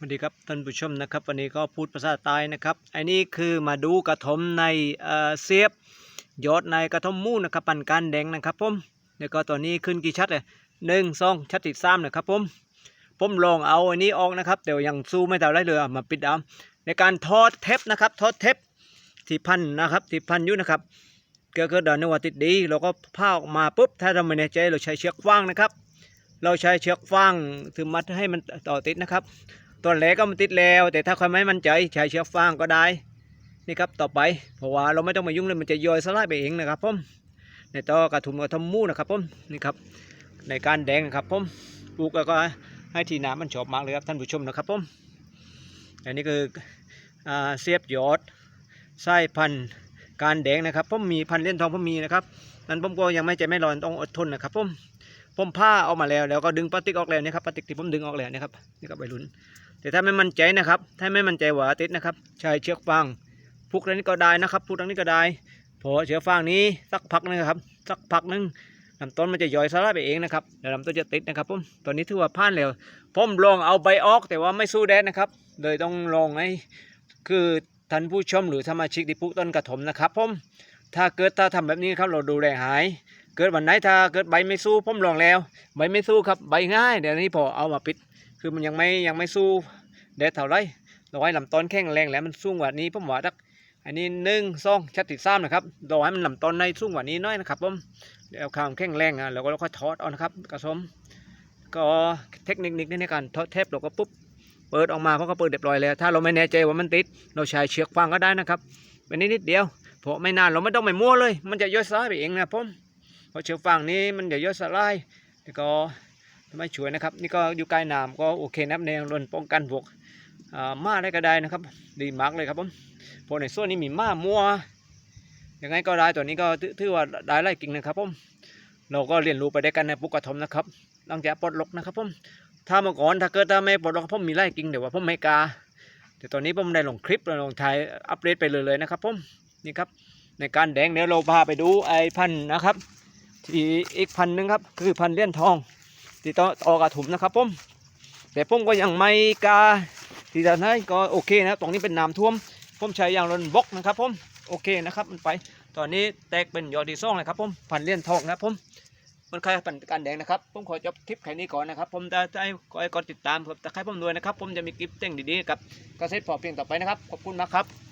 สวัสดีครับท่านผู้ชมนะครับ วันนี้ก็พูดภาษาใต้นะครับอันนี้คือมาดูกระถมในเอ่อเสียบยอดในกระถมมูนะครับปันการแดงนะครับผมแล้วก็ตัวนี้ขึ้นกี่ชัดเลยหนึ่งสองชัดติดสามนะครับผมผมลองเอาอันนี้ออกนะครับแต่ว่ายังสู้ไม่เท่าไรเลยมาปิดเอาในการทอดเทปนะครับทอดเทปที่พันนะครับที่พันอยู่นะครับเกิดเกิดเดินในว่าติดดีเราก็ผ้าออกมาปุ๊บถ้าเราไม่แน่ใจเราใช้เชือกฟางนะครับ เราใช้เชือกฟางถึงมัดให้มันต่อติดนะครับ ตอนแรกก็มันติดแล้ว แต่ถ้าใครไม่มั่นใจใช้เชือกฟางก็ได้นี่ครับต่อไปเพราะว่าเราไม่ต้องมายุ่งเลยมันจะย่อยสลายไปเองนะครับผมในต่อกระถุมกระทมมูนะครับผมนี่ครับในการแดงนะครับผมปลูกแล้วก็ให้ทีน้ำมันชอบมากเลยครับท่านผู้ชมนะครับผมอันนี้คืออเสียบยอดไส้พันธุ์การแดงนะครับผมมีพันเลี้ยนทองผมมีนะครับนั้นผมก็ยังไม่ใจไม่ร้อนต้องอดทนนะครับผม ผมผ้าเอามาแล้วแล้วก็ดึงพลาสติกออกแล้วนะครับพลาสติกที่ผมดึงออกแล้วนะครับนี่ครับใบรุ่น แต่ถ้าไม่มั่นใจนะครับ ถ้าไม่มั่นใจว่าติดนะครับใช้เชือกฟางผูกตรงนี้ก็ได้นะครับผูกตรงนี้ก็ได้พอเชือกฟางนี้สักพักนึงครับสักพักนึงลำต้นมันจะย่อยสลายไปเองนะครับแล้วลำต้นจะติดนะครับผมตอนนี้ถือว่าผ่านแล้วผมลองเอาใบออกแต่ว่าไม่สู้แดดนะครับเลยต้องลองให้คือท่านผู้ชมหรือสมาชิกที่ปลูกต้นกระถมนะครับผม ถ้าเกิดถ้าทำแบบนี้ครับเราดูแลหาย เกิดวันไหนถ้าเกิดใบไม่สู้ผมลองแล้ว ใบไม่สู้ครับใบง่ายเดี๋ยวนี้พอเอามาปิด คือมันยังไม่ยังไม่สู้แดดเท่าไรเราให้ลำต้นแข็งแรงแล้วมันสูงกว่านี้ผมว่าตักอันนี้หนึ่งสองชัดติดซ้ำนะครับเราให้มันลำต้นในสูงกว่านี้น้อยนะครับผมเดี๋ยวความแข็งแรงอะเราก็ค่อยทอดเอานะครับกระสมก็เทคนิคนิดในการทอดเทปเราก็ปุ๊บเปิดออกมาเพราะก็เปิดเรียบร้อยแล้ว ถ้าเราไม่แน่ใจว่ามันติด เราใช้เชือกฟางก็ได้นะครับเป็นนิดนิดเดียว เพราะไม่นานเราไม่ต้องไปมั่วเลย มันจะย่อยสลายไปเองนะผมเพราะเชือกฟางนี้มันจะย่อยสลายแล้วก็ไม่ช่วยนะครับ นี่ก็อยู่ใกล้น้ำก็โอเคนะครับในรนป้องกันพวกม้าได้ก็ได้นะครับ ดีมากเลยครับผมเพราะในส่วนนี้มีม้ามัวยังไงก็ได้ตัวนี้ก็ถือว่าได้ไล่กิ่งนะครับผมเราก็เรียนรู้ไปได้วยกันในปุกกระทมนะครับหลังจากปลดล็อกนะครับผมถ้าเมื่อก่อนถ้าเกิดถ้าไม่ปลดล็อกผมมีไล่กิ่งเดี๋ยวว่าผมไม่กล้าแต่ตอนนี้ผมได้ลงคลิปลงถ่ายอัปเดตไปเลยเลยนะครับผม นี่ครับในการแดงเดี๋ยวเราพาไปดูไอ้พันธ์นะครับ ที่อีกพันธ์หนึงครับคือพันธุ์เลี้ยนทองที่ต่อต่อกระถุมนะครับผมแต่ผมก็ยังไม่กาที่จะให้ก็โอเคนะครับตรงนี้เป็นน้ำท่วมผมใช้ยางรนบล็อกนะครับผมโอเคนะครับมันไปตอนนี้แตกเป็นยอดดีซ่องเลยครับผมพันเลี่ยนทองนะครับผมมันใครพันการแดงนะครับผมขอจบคลิปแค่นี้ก่อนนะครับผมจะให้ขอให้กดติดตามผมจะให้ผมด้วยนะครับผมจะมีคลิปเต้งดีๆกับเกษตรพอเพียงต่อไปนะครับขอบคุณมากครับ